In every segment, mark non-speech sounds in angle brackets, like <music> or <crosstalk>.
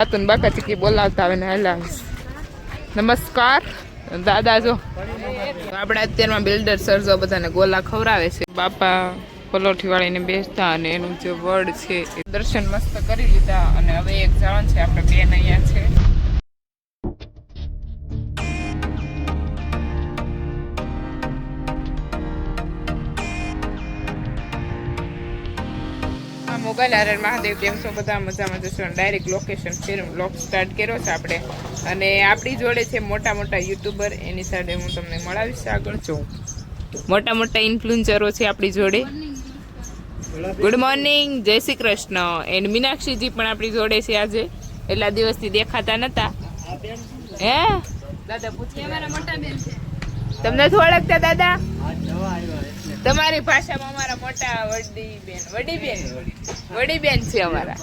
બાતુન બાકા ચીકી બોલાવતા આવે ને હલાવીશ નમસ્કાર. દાદા જો. આપણે અત્યારમાં બિલ્ડર સરજો બધાને ગોલા ખવડાવે છે. બાપા પલોઠી વાળીને બેસતા અને એનું જે વડ છે એ દર્શન મસ્ત કરી લીધા અને હવે એક જાણ છે, આપણે બેન અહીંયા છે. મોબાઈલ મહાદેવ કેમ છો બધા મજામાં જશો. Direct location film blog start કર્યો છે આપણે. અને આપણી જોડે છે મોટા મોટા યુટ્યુબર એની સાથે હું તમને મળાવીશ આગળ. છું મોટા મોટા ઇન્ફ્લુએન્સરો છે આપણી જોડે. ગુડ મોર્નિંગ જય શ્રી કૃષ્ણ. એન્ડ મીનાક્ષીજી પણ આપણી જોડે છે આજે. એટલા દિવસથી દેખાતા નતા. હે? દાદા પૂછી. અમારા મોટા બેન છે. તમને શું ઓળખતા દાદા? તમારી ભાષામાં અમારા મોટા વડી બેન વડી બેન વડી બેન છે અમારા.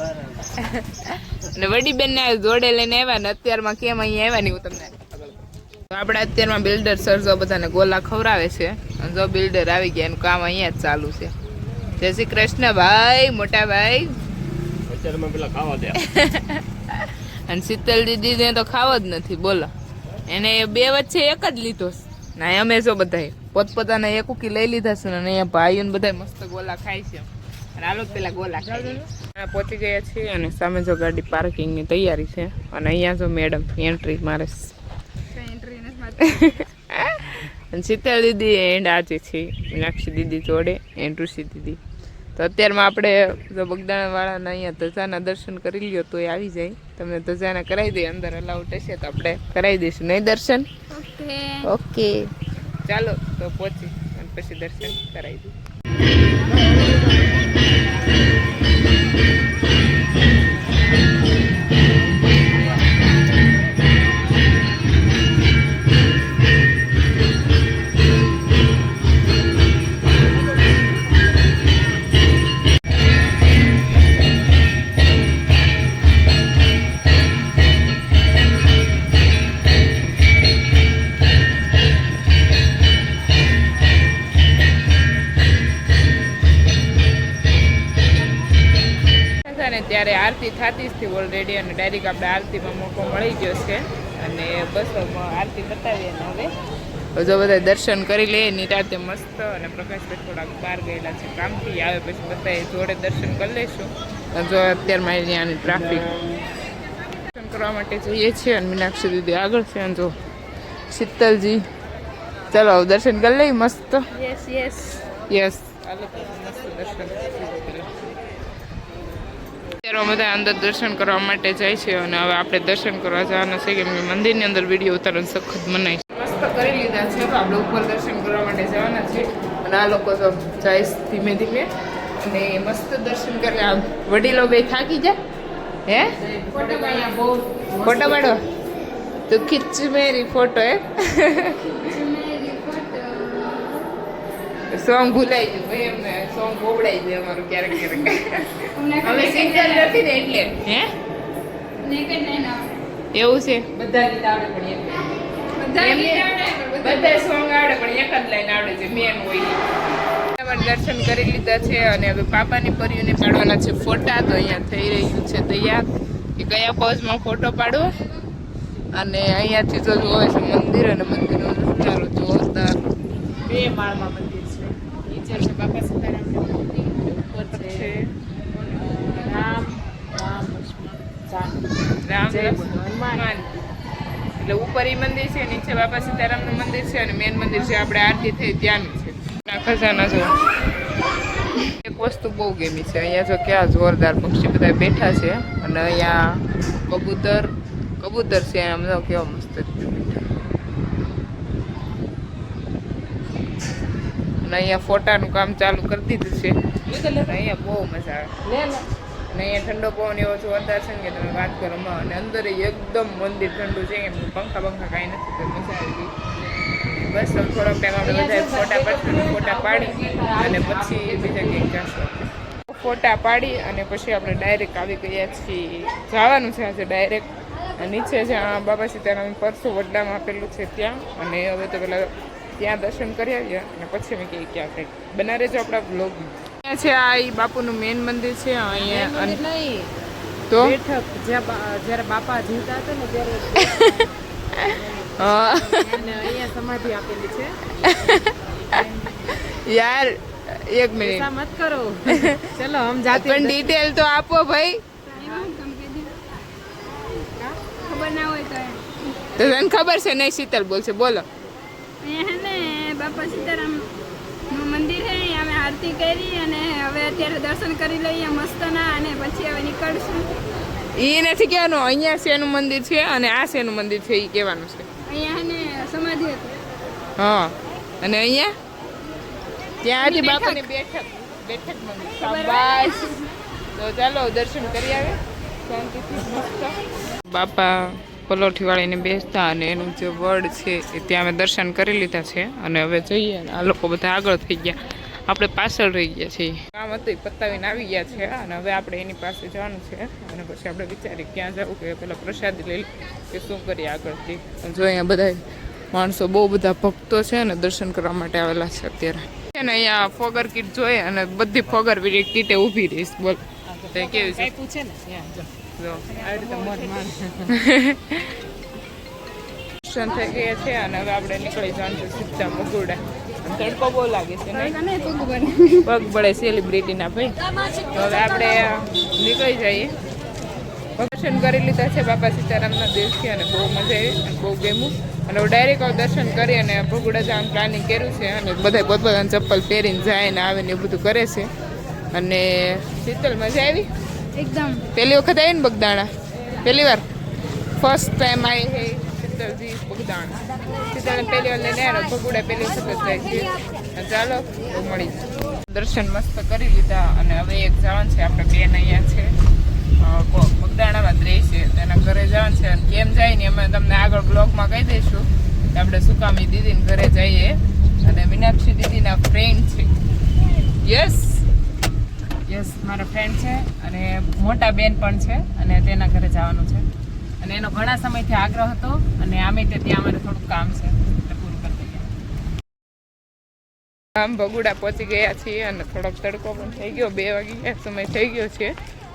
અને વડી બેન ને જોડે લઈને આવ્યા ને અત્યારમાં કેમ અહીંયા આવ્યા ને હું તમને તો આપણે અત્યારમાં બિલ્ડર સર જો બધાને ગોલા ખવડાવે છે અને જો બિલ્ડર આવી ગયા એનું કામ અહીંયા જ ચાલુ છે. જય શ્રી કૃષ્ણ ભાઈ મોટા ભાઈ. ખાવા અને શીતલ દીદીને તો ખાવો જ નથી બોલો. એને બે વચ્ચે એક જ લીધો ના અમે જો બધાય પોતપોતાના એક ઉકી લઈ લીધા છે ને અહીંયા ભાઈઓને બધા મસ્ત ગોલા ખાય છે. અને આલો પેલા ગોલા ખાઈ પહોંચી ગયા છીએ અને સામે જો ગાડી પાર્કિંગની તૈયારી છે અને અહીંયા જો મેડમ એન્ટ્રી મારે. <laughs> શીતલ દીદી એન્ડ આજે છે મીનાક્ષી દીદી જોડે એન્ડ ઋષિ દીદી. તો અત્યારમાં આપણે જો બગદાણાવાળાના અહીંયા ધજાના દર્શન કરી લ્યો તો એ આવી જાય. તમને ધજાના કરાવી દઈએ અંદર અલાઉટ હશે તો આપણે કરાવી દઈશું. નહીં દર્શન? ઓકે. ઓકે. ચાલો તો પહોંચી. અને પછી દર્શન કરાવી દઈએ અને ડાયરેક્ટ આપણે આરતીમાં મોકો મળી ગયો છે. અને બસ આરતી બતાવીએ ને હવે. જો બધા દર્શન કરી લઈએ નિરાતે મસ્ત અને પ્રકાશભાઈ થોડાક બહાર ગયેલા છે કામથી આવે પછી બધા જોડે દર્શન કરી લઈશું. જો અત્યારમાં અહીંયાની ટ્રાફિક દર્શન કરવા માટે જઈએ છીએ અને મીનાક્ષી દીદી આગળ છે. અને જો શીતલજી ચલો દર્શન કરી લઈએ મસ્ત. યસ યસ યસ મસ્ત દર્શન. અત્યારે બધા અંદર દર્શન કરવા માટે જાય છે અને હવે આપણે દર્શન કરવા જવાના છે કેમ કે મંદિરની અંદર વીડિયો ઉતારવાનું સખત મનાય છે. મસ્ત કરી લીધા છે આપણે ઉપર દર્શન કરવા માટે જવાના છે. અને આ લોકો તો જાય ધીમે ધીમે. અને મસ્ત દર્શન કરે. આ વડીલો બે થાકી જાય. હે? ફોટો ફોટો પાડો તો ખીચ મેરી ફોટો હે? સોંગ ભૂલાઈ ગયું. ભાઈ અમને સોંગ બોબડાઈ જાય અમારું ક્યારેક ક્યારેક. અમે સિંગર નથી ને એટલે. હે? નેકડ નહીં આવડે એવું છે? બધા ગીત આવડે પણ બધા સોંગ આવડે પણ એક જ લાઈન આવડે છે મેન હોય. દર્શન કરી લીધા છે અને હવે પાપાની પરીઓને પાડવાના છે ફોટા તો અહીંયા થઈ રહ્યું છે તૈયાર. કે કયા પોઝમાં ફોટો પાડવો અને અહીંયાથી તો જોવે છે મંદિર અને મંદિરનો નજારો જોરદાર. બે માળમાં મંદિર. છે બાપા ઉપર છે. રામ રામ હનુમાન. એટલે ઉપર એ મંદિર છે નીચે બાપા સીતારામનું મંદિર છે અને મેન મંદિર છે આપણે આરતી થઈ ત્યાંનું છે. ખજાના જો. એક વસ્તુ બહુ ગમી છે અહીંયા જો ક્યાં જોરદાર પક્ષી બધા બેઠા છે અને અહીંયા કબૂતર કબૂતર છે આમ કેવો કેવા મસ્ત રીતે બેઠા અને અહીંયા ફોટાનું કામ ચાલુ કરી દીધું છે. અને અહીંયા બહુ મજા આવે. અને અહીંયા ઠંડો પવન એવો જોરદાર છે કે તમે વાત કરો અને અંદર એકદમ મંદિર ઠંડુ છે એમ પંખા પંખા કાંઈ નથી તો મજા આવી ગઈ. બસ થોડોક ટાઈમ આપણે બધા ફોટા પડશે ફોટા પાડી અને પછી બીજા ક્યાંક જશું ફોટા પાડી અને પછી આપણે ડાયરેક્ટ આવી ગયા છીએ. જવાનું છે આજે ડાયરેક્ટ. નીચે જ્યાં બાબા સીતારામ પરસો વડ્ડામાં આપેલું છે ત્યાં. અને હવે તો પેલા ત્યાં દર્શન કરી આવ્યા અને પછી અમે કહીએ ક્યાં કંઈક બના રહેજો આપણા બ્લોગ અહીંયા છે આ એ બાપુનું મેન મંદિર છે અહીંયા નહીં. તો? બેઠક. જ્યાં જ્યારે બાપા જીવતા હતા ને ત્યારે અને અહીંયા સમાધિ આપેલી છે. યાર એક મિનિટ મત કરો. <laughs> ચલો હમ જાતે પણ ડિટેલ તો આપો ભાઈ. ખબર ના હોય તો તો તને ખબર છે નહીં શીતલ બોલશે બોલો. અહીંયા હે ને બાપા સીતારામ મંદિર છે અહીંયા અમે આરતી કરી અને હવે અત્યારે દર્શન કરી લઈએ મસ્તના અને પછી હવે નીકળશું. એ નથી કહેવાનું અહીંયા શેનું મંદિર છે અને આ શેનું મંદિર છે એ કહેવાનું છે. અહીંયા ને સમાધિ હતી. હા અને અહીંયા? ત્યાંથી બાપાની બેઠક. બેઠક મંદિર. શાબાશ. તો ચાલો દર્શન કરી આવે. શાંતિથી મસ્ત. બાપા. પલોઠી વાળીને બેસતા અને એનું જે વડ છે એ ત્યાં અમે દર્શન કરી લીધા છે. અને હવે જઈએ આ લોકો બધા આગળ થઈ ગયા. આપણે પાછળ રહી ગયા છીએ. કામ હતું પતાવીને આવી ગયા છે અને હવે આપણે એની પાસે જવાનું છે. અને પછી આપણે વિચારીએ ક્યાં જવું કે પેલા પ્રસાદ લઈ કે શું કરીએ આગળથી જો અહીંયા બધા માણસો બહુ બધા ભક્તો છે અને દર્શન કરવા માટે આવેલા છે અત્યારે. છે ને અહીંયા ફોગર કીટ જોઈએ અને બધી ફોગર કીટે ઊભી રહીશ બોલ. કેવી છે? પૂછે ને દર્શન થઈ ગયા છે અને હવે આપણે નીકળી જવાનું સીધા મગુડા. તડકો બહુ લાગે છે પગ બળે સેલિબ્રિટીના ભાઈ. હવે આપણે નીકળી જઈએ. દર્શન કરી લીધા છે બાપા સીતારામના દિવસથી અને બહુ મજા આવી અને બહુ ગેમું અને હું ડાયરેક્ટ દર્શન કરી અને ભગુડા જવાનું પ્લાનિંગ કર્યું છે અને બધા પોતપોતાના ચપ્પલ પહેરીને જાય ને આવે ને એ બધું કરે છે. અને શીતલ મજા આવી? એકદમ. પહેલી વખત આવી ને બગદાણા. પહેલી વાર. ફર્સ્ટ ટાઈમ આવી હે શીતલજી બગદાણા. શીતલને પહેલી વાર લઈને આવ્યો ભગુડા પહેલી વખત જાય છે ચાલો મળી દર્શન મસ્ત કરી લીધા અને હવે એક જવાનું છે, આપણે બેન અહીંયા છે. બગદાણામાં જ રહે છે તેના ઘરે જવાનું છે. અને કેમ જાય ને અમે તમને આગળ બ્લોગમાં કહી દઈશું કે આપણે સુકામી દીદીને ઘરે જઈએ. અને મીનાક્ષી દીદીના ફ્રેન્ડ છે. યસ યસ મારા ફ્રેન્ડ છે અને મોટા બેન પણ છે અને તેના ઘરે જવાનું છે. અને એનો ઘણા સમયથી આગ્રહ હતો અને આમે તે ત્યાં અમારે થોડુંક કામ છે. એટલે પૂરું કરી દઈએ. આમ ભગુડા પહોંચી ગયા છીએ અને થોડોક તડકો પણ થઈ ગયો. બે વાગે સમય થઈ ગયો છે.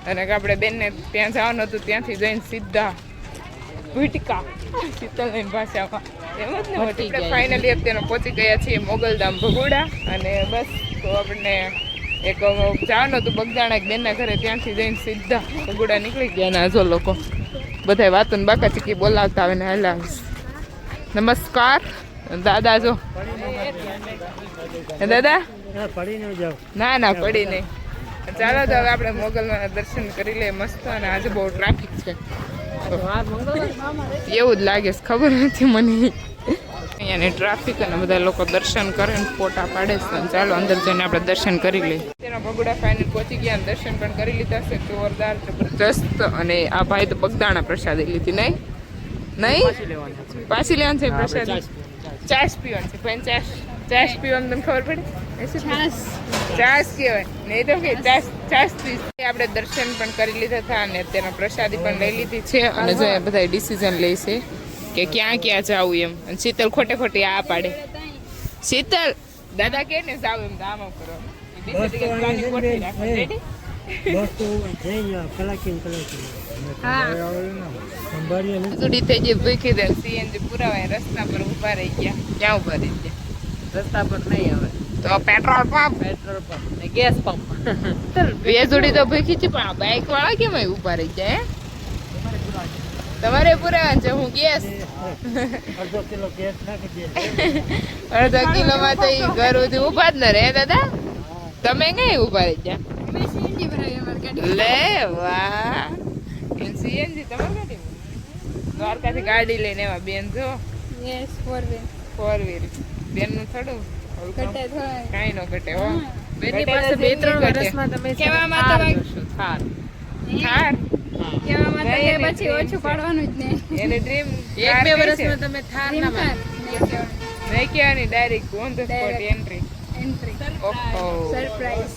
અને આપણે બેનને ત્યાં જવાનું હતું ત્યાંથી જઈને સીધા ભૂટકા શીતલની ભાષામાં. એમ જ ને આપણે ફાઇનલી અત્યારે પહોંચી ગયા છીએ મોગલધામ ભગુડા અને બસ તો આપણને એક જવાનું હતું બગદાણા એક બેનના ઘરે ત્યાંથી જઈને સીધા ભગુડા નીકળી ગયા ને હજો લોકો. બધા વાતો ને બાકા ચીકી બોલાવતા આવે ને હાલા નમસ્કાર. દાદા જો. દાદા? ના ના, પડી નહીં. ચાલો તો હવે આપણે મોગલના દર્શન કરી લઈએ મસ્ત અને આજે બહુ ટ્રાફિક છે. એવું જ લાગે ખબર નથી મને. અહીંયાની ટ્રાફિક અને બધા લોકો દર્શન કરે ને ફોટા પાડે છે. ચાલો અંદર જઈને આપણે દર્શન કરી લઈએ. તેના ભગુડા ફાઇનલ પહોંચી ગયા અને દર્શન પણ કરી લીધા છે. જોરદાર જબરજસ્ત અને આ ભાઈ તો બગદાણા પ્રસાદી લીધી નહીં? નહીં? પાછી લેવાનું છે. પ્રસાદી? ચાશ પીવાનું છે ભાઈ ચાશ ચાશ પીવાનું તમને ખબર પડે? ચાસ. કહેવાય. નહીં તો કે ચાસ ચાસ આપણે દર્શન પણ કરી લીધા હતા અને તેના પ્રસાદી પણ લઈ લીધી છે. અને જો બધા ડિસિઝન લે છે. કે ક્યાં ક્યાં જાવું એમ. અને શીતલ ખોટે ખોટી આ પાડે. શીતલ દાદા કે ને જાવ એમ આમ કરો રસ્તા પર ઊભા રહી ગયા. ક્યાં ઊભા રહી ગયા? રસ્તા પર નહીં હવે. તો પેટ્રોલ પંપ. પેટ્રોલ પંપ ને ગેસ પંપ. બે જોડી તો ભૂખી છે પણ બાઇક વાળા કેમ ઊભા રહી ગયા હે? તમારે પૂરા છે હું ગેસ. અડધો કિલોમાં તો ઈ ઘર સુધી ઊભા જ ન રહે દાદા? તમે કઈ ઊભા રહી ગયા? લે વાહ. સીએનજી તમે ગાડી દ્વારકાથી ગાડી લઈને એવા બેન જો yes four wheel four wheel બેનનું થોડું ઘટે કાંઈ નો ઘટે હો. બેની પાસે બે ત્રણ. વર્ષમાં તમે કહેવામાં તો થાર. થાર? થાર તો કે પછી ઓછું પાડવાનું જ નહીં. એને ડ્રીમ એક બે વર્ષમાં તમે થાર ના નહીં. કહેવાની direct on the spot. Entry Entry. ઓહો. Surprise.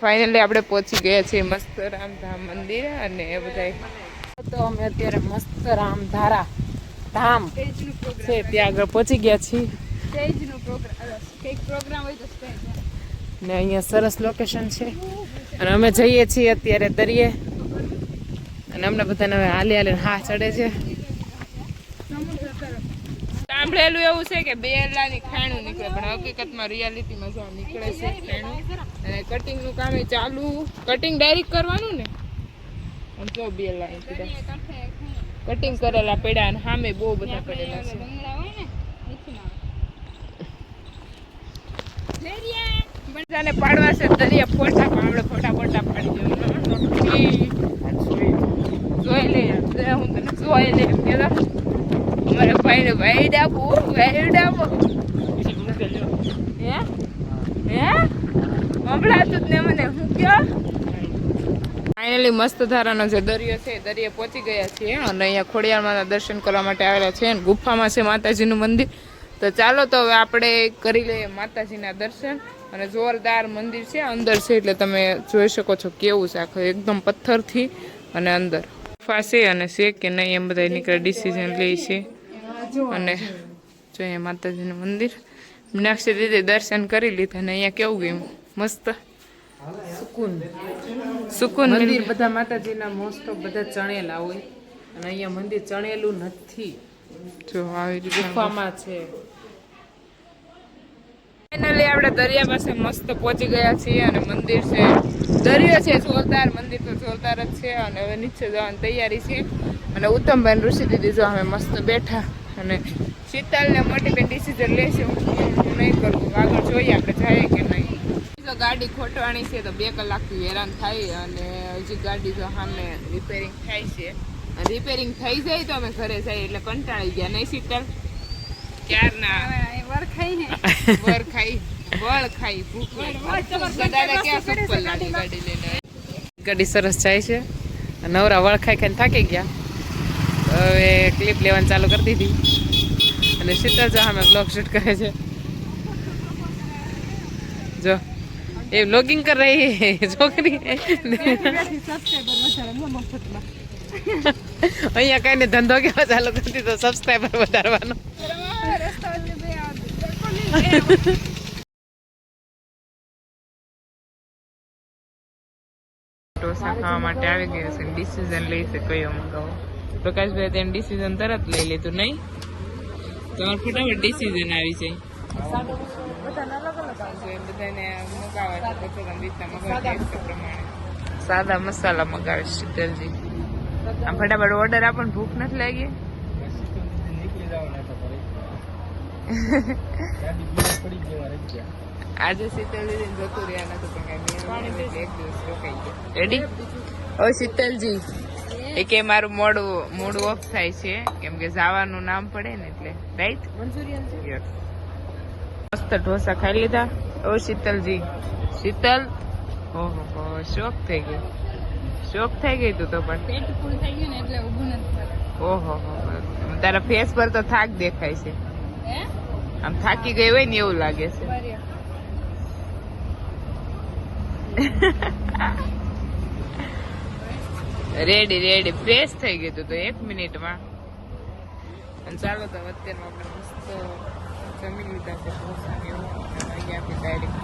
ફાઇનલી આપણે પહોંચી ગયા છીએ મસ્ત રામધામ મંદિર અને એ બધા તો અમે અત્યારે મસ્ત રામધારા ધામ. છે ત્યાં આગળ પહોંચી ગયા છીએ. Program હોય તો ને અહીંયા સરસ લોકેશન છે. અને અમે જઈએ છીએ અત્યારે દરિયે. અને અમને બધાને હવે હાલી હાલી હા ચડે છે. સાંભળેલું એવું છે કે બેલાની ખાણું નીકળે પણ હકીકતમાં રિયાલિટીમાં જો નીકળે છે ખાણું અને કટિંગનું કામ એ ચાલુ કટિંગ ડાયરેક્ટ કરવાનું ને? આમ જો બેલા કટિંગ કરેલા પડ્યા અને સામે બહુ બધા પડેલા છે. પાડવા છે દરિયા ફોટા પણ આપણે ફોટા ફોટા પાડી દેવાના જોઈ લે હું તને જોઈ લે એમ કહેતા અમારા ભાઈને ભાઈ ડાબુ ભાઈ ડાબુ હે? હે? સંભળાતું જ ને મને હું કયો? ફાઇનલી મસ્ત ધારાનો જે દરિયો છે દરિયે પહોંચી ગયા છીએ અને અહીંયા ખોડિયારમાં દર્શન કરવા માટે આવેલા છે અને ગુફામાં છે માતાજીનું મંદિર. તો ચાલો તો હવે આપણે કરી લઈએ માતાજીના દર્શન. અને જોરદાર મંદિર છે, અંદર છે, એટલે તમે જોઈ શકો છો કેવું છે આખું, એકદમ પથ્થરથી અને અંદર. છે અને છે કે નહીં એમ બધા નીકળે ડિસિઝન લે છે. અને જો અહીંયા માતાજીનું મંદિર. મીનાક્ષી દીદી દર્શન કરી લીધા અને અહીંયા કેવું ગયું? મસ્ત. સુકૂન. સુકૂન મંદિર બધા માતાજીના મોસ્ટ ઓફ બધા ચણેલા હોય. અને અહીંયા મંદિર ચણેલું નથી. જો આવી ગુફામાં છે. ફાઇનલી આપણે દરિયા પાસે મસ્ત પહોંચી ગયા છીએ અને મંદિર છે. દરિયો છે, જોરદાર મંદિર તો જોરદાર જ છે અને હવે નીચે જવાની તૈયારી છે. અને ઉત્તમભાઈ ઋષિ દીદી જો અમે મસ્ત બેઠા અને શીતલને મોટી બેન ડિસિઝન લેશે. હું નહીં કરું. આગળ જોઈએ આપણે જઈએ કે નહીં. જો ગાડી ખોટવાની છે તો બે કલાકથી હેરાન થાય અને હજી ગાડી જો સામે રિપેરિંગ થાય છે. રિપેરિંગ થઈ જાય તો અમે ઘરે જઈએ એટલે કંટાળી ગયા, નહીં શીતલ? ક્યારના? હવે વરખાઈ ને. વર ખાઈ <laughs> ભૂખ. દાદા ક્યાં સપ્પલ લાગી ગાડી લઈને? ગાડી સરસ જાય છે. નવરા વળખાઈ ખાઈ ખાઈને થાકી ગયા. હવે ક્લિપ લેવાનું ચાલુ કરી દીધી. અને શીતલ જો અમે બ્લોગ શૂટ કરે છે. જો એ બ્લોગિંગ કર રહી છોકરી. <laughs> અહીંયા કઈ ધંધો કેવો ચાલુ કરી દીધો સબસ્ક્રાઈબર વધારવાનો. ઢોસા ખાવા માટે આવી ગયા છે ડિસિઝન લઈ છે કયો મંગાવો પ્રકાશભાઈ તેને ડિસિઝન તરત લઈ લીધું, નહીં? તમારે ફટાફટ ડિસિઝન આવી જાય. બધાને મગાવે છે મગાવે પ્રમાણે. સાદા મસાલા મગાવે છે શીતલજી. આમ ફટાફટ ઓર્ડર આપણને ભૂખ નથી લાગી. આજે શીતલજી જતું રહ્યા નતું પણ કઈ એક દિવસ રોકાઈ ગયા. રેડી ઓ શીતલજી એ કે મારું મોડું મોડું ઓફ થાય છે કેમ કે જવાનું નામ પડે ને એટલે. રાઈટ મંચુરિયન મસ્ત ઢોસા ખાઈ લીધા. ઓ શીતલજી. શીતલ? ઓહો શોક થઈ ગઈ શોખ થઈ ગઈ તું તો પણ. પેટ ફૂલ થઈ ગયું ને એટલે ઊભું નથી ઓહો હો તારા ફેસ પર તો થાક દેખાય છે. હે? આમ થાકી ગઈ હોય ને એવું લાગે છે. રેડી રેડી ફ્રેશ થઈ ગયું તું તો એક મિનિટમાં. અને ચાલો તો અત્યારમાં આપણે મસ્ત જમી લીધા છે ઢોસા ને એવું આપણે ડાયરેક્ટ